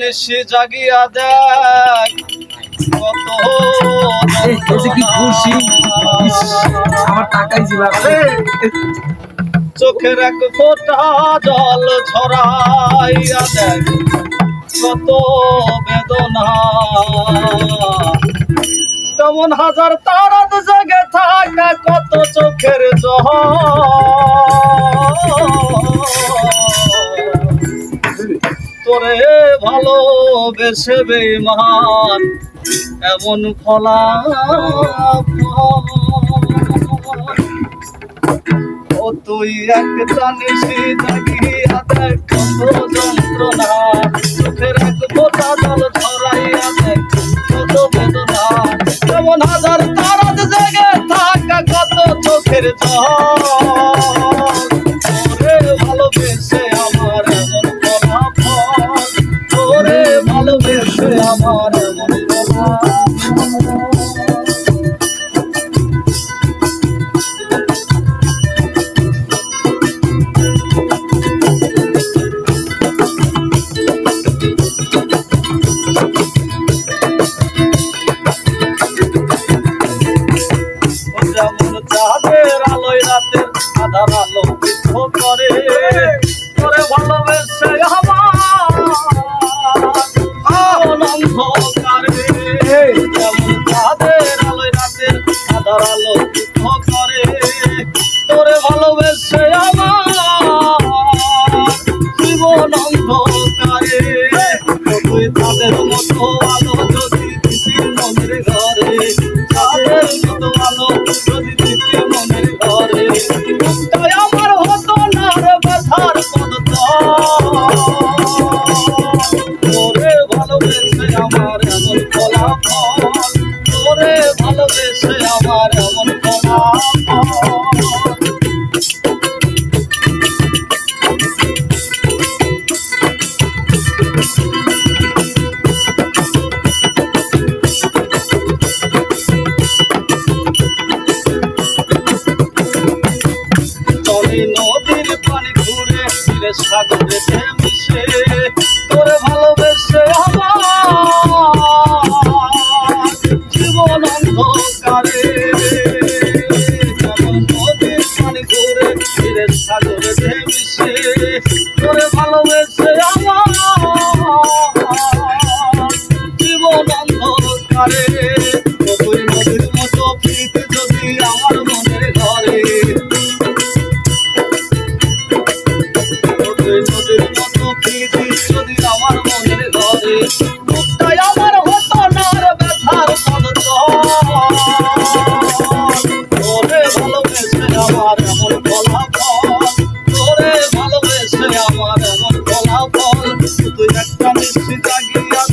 নিশি জাগিয়া দেখ কত কি খুশি আমার টাকাই ছিল চোখের এক ফোঁটা জল ছড়াইয়া দেখ কত বেদনা। তেমন হাজার তারাত জেগে থাকা কত চোখের জল। তোরে ভালোবেসে বেমান এমন ফলা ও তুই এক জানিস জাগিয়া দেখ কত যন্ত্রণা, চোখের এক ছড়াইয়া দেখ কত বেদনা। এমন হাজার তারাত জেগে থাকা, কত চোখের জল। চাঁদের আলোয় রাতের আধার আলো করে। ঘুরে ফিরে সাগরে মিশে, তোরে ভালোবেসে আমার জীবন অন্ধকারে। নদীর পানি ঘুরে ফিরে সাগরে মিশে তোরে ভালোবেসে I'm